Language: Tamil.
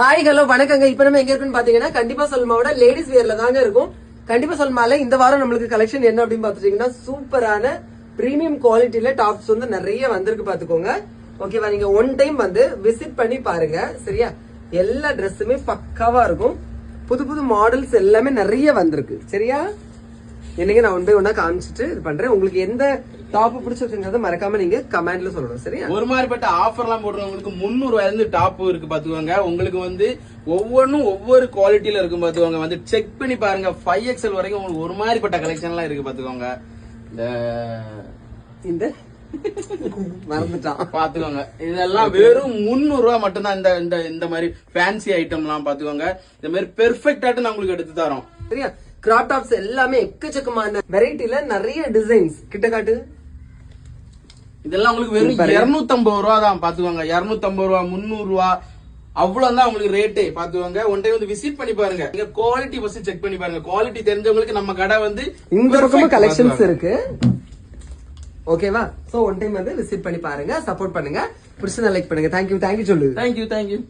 ஹாய் ஹலோ வணக்கங்க. இப்ப நம்ம எங்க இருக்குன்னு பாத்தீங்கன்னா கண்டிப்பா சொல்மாவோட லேடிஸ் வேர்ல தாங்க இருக்கும். கண்டிப்பா சொல்மால இந்த வாரம் நம்மளுக்கு கலெக்ஷன் என்ன அப்படின்னு பாத்துட்டீங்கன்னா சூப்பரான பிரீமியம் குவாலிட்டியில டாப்ஸ் வந்து நிறைய வந்திருக்கு பாத்துக்கோங்க. ஓகேவா நீங்க ஒன் டைம் வந்து விசிட் பண்ணி பாருங்க. சரியா? எல்லா ட்ரெஸ்ஸுமே பக்காவா இருக்கும். புது புது மாடல்ஸ் எல்லாமே நிறைய வந்திருக்கு. சரியா? என்னங்க நான் ஒன் பை ஒன்னா காமிச்சிட்டு இது பண்றேன். உங்களுக்கு எந்த டாப் பிடிச்சிருக்குங்கிறத மறக்காம நீங்க கமெண்ட்ல சொல்லணும் சரியா? ஒரு மாதிரிப்பட்ட ஆஃபர் எல்லாம் போடுறவங்களுக்கு முந்நூறு ரூபாயில இருந்து டாப் இருக்கு பாத்துக்கோங்க. உங்களுக்கு வந்து ஒவ்வொன்றும் ஒவ்வொரு குவாலிட்டியில இருக்கும் பாத்துக்கோங்க. வந்து செக் பண்ணி பாருங்க. ஃபைவ் எக்ஸ்எல் வரைக்கும் உங்களுக்கு ஒரு மாதிரிப்பட்ட கலெக்ஷன் எல்லாம் இருக்கு பாத்துக்கோங்க. இந்த மறந்துட்டான். பாத்துக்கோங்க. இதெல்லாம் வெறும் முந்நூறு ரூபாய் மட்டும்தான். இந்த இந்த இந்த மாதிரி ஃபேன்சி ஐட்டம் எல்லாம் பாத்துக்கோங்க. இந்த மாதிரி பெர்ஃபெக்டாட்டு நான் உங்களுக்கு எடுத்து தரோம். சரியா? கிராப் டாப்ஸ் எல்லாமே எக்கச்சக்கமான வெரைட்டில நிறைய டிசைன்ஸ் கிட்ட காட்டு இதெல்லாம் உங்களுக்கு வெறும் இருநூத்தம்பது ரூபா தான் பாத்துக்கோங்க. இருநூத்தம்பது ரூபா முந்நூறு ரூபா அவ்வளவு தான் உங்களுக்கு ரேட்டு பாத்துக்கோங்க. ஒன் டைம் வந்து விசிட் பண்ணி பாருங்க. நீங்க குவாலிட்டி ஃபர்ஸ்ட் செக் பண்ணி பாருங்க. குவாலிட்டி தெரிஞ்சவங்களுக்கு நம்ம கடை வந்து இந்த பக்கமும் கலெக்ஷன்ஸ். இருக்கு. ஓகேவா சோ ஒன் டைம் வந்து விசிட் பண்ணி பாருங்க. சப்போர்ட் பண்ணுங்க. பிடிச்சதை லைக் பண்ணுங்க. தேங்க்யூ தேங்க்யூ சொல்லு. Thank you.